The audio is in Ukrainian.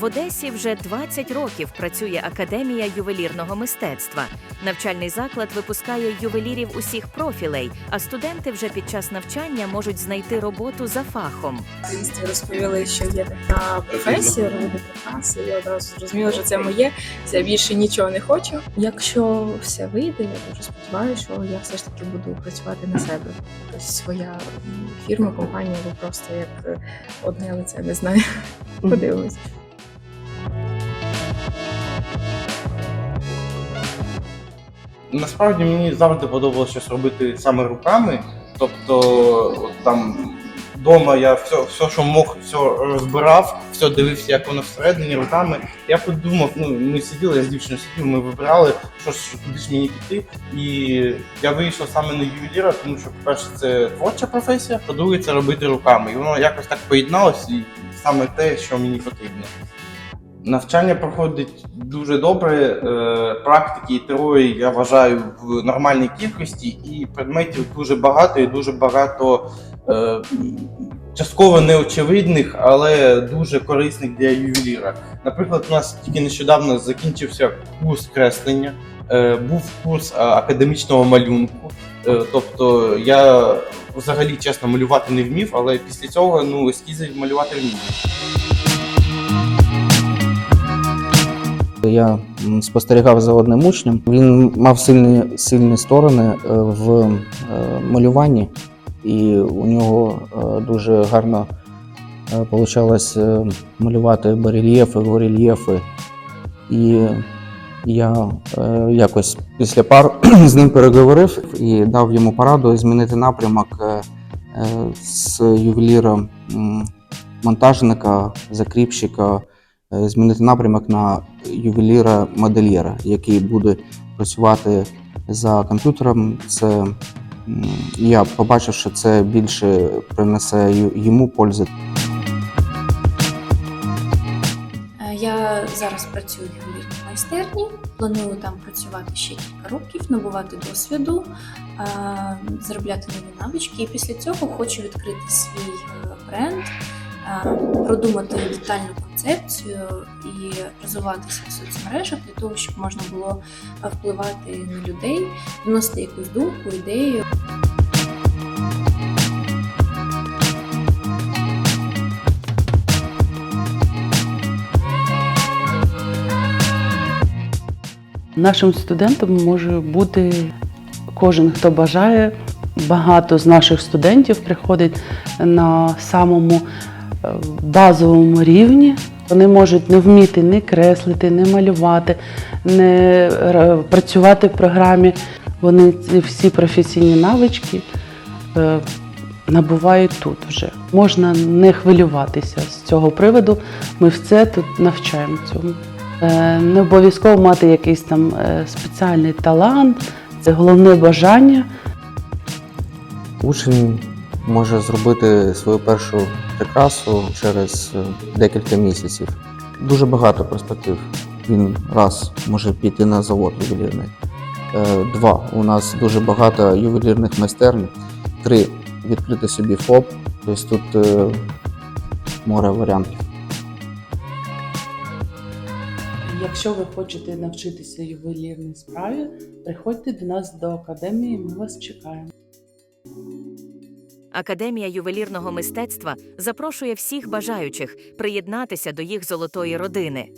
В Одесі вже 20 років працює Академія ювелірного мистецтва. Навчальний заклад випускає ювелірів усіх профілей, а студенти вже під час навчання можуть знайти роботу за фахом. Дитинстві розповіли, що є така професія робити прикраси. Я одразу зрозуміла, що це моє. Я більше нічого не хочу. Якщо все вийде, я дуже сподіваюся, що я все ж таки буду працювати на себе. Тобто своя фірма, компанія, або просто як е, одне лице, не знаю. Подивимось. Насправді мені завжди подобалося щось робити саме руками. Тобто, там вдома я все, все, що мог, все розбирав, все дивився, як воно всередині руками. Я подумав, ну ми сиділи, я з дівчиною сидів, ми вибирали, що ж куди ж мені піти. І я вийшов саме на ювеліра, тому що, по-перше, це творча професія, по-друге, це робити руками. І воно якось так поєдналося, і саме те, що мені потрібно. Навчання проходить дуже добре. е, Практики і теорії я вважаю в нормальній кількості, і предметів дуже багато і дуже багато е, частково неочевидних, але дуже корисних для ювеліра. Наприклад, у нас тільки нещодавно закінчився курс креслення, е, був курс академічного малюнку. Тобто я взагалі чесно малювати не вмів, але після цього ну ескізи малювати вмів. Я спостерігав за одним учнем. Він мав сильні, сильні сторони е, в е, малюванні, і у нього е, дуже гарно вийшло малювати барельєфи, горельєфи. І я якось після пар з ним переговорив і дав йому пораду змінити напрямок з ювеліра монтажника, закріпщика змінити напрямок на ювеліра-модельєра, який буде працювати за комп'ютером. Це я побачив, що це більше принесе йому пользи. Е, Я зараз працюю в ювелірній майстерні. Планую там працювати ще кілька років, набувати досвіду, е, заробляти нові навички. І після цього хочу відкрити свій е, бренд, е, продумати детальну концепцію і розвиватися в соцмережах для того, щоб можна було е, впливати на людей, доносити якусь думку, ідею. Нашим студентом може бути кожен, хто бажає. Багато з наших студентів приходить на самому е, базовому рівні. Вони можуть не вміти ні креслити, ні малювати, не працювати в програмі. Вони ці всі професійні навички е, набувають тут вже. Можна не хвилюватися з цього приводу. Ми все тут навчаємо цьому. Е, Не обов'язково мати якийсь там е, спеціальний талант, це головне бажання. Учень може зробити свою першу прикрасу через е, декілька місяців. Дуже багато перспектив. Він раз може піти на завод ювелірний. Е, Два. У нас дуже багато ювелірних майстерень. Три. Відкрити собі ФОП. Тобто тут е, море варіантів. Якщо ви хочете навчитися ювелірній справі, приходьте до нас до академії, ми вас чекаємо. Академія ювелірного мистецтва запрошує всіх бажаючих приєднатися до їх золотої родини.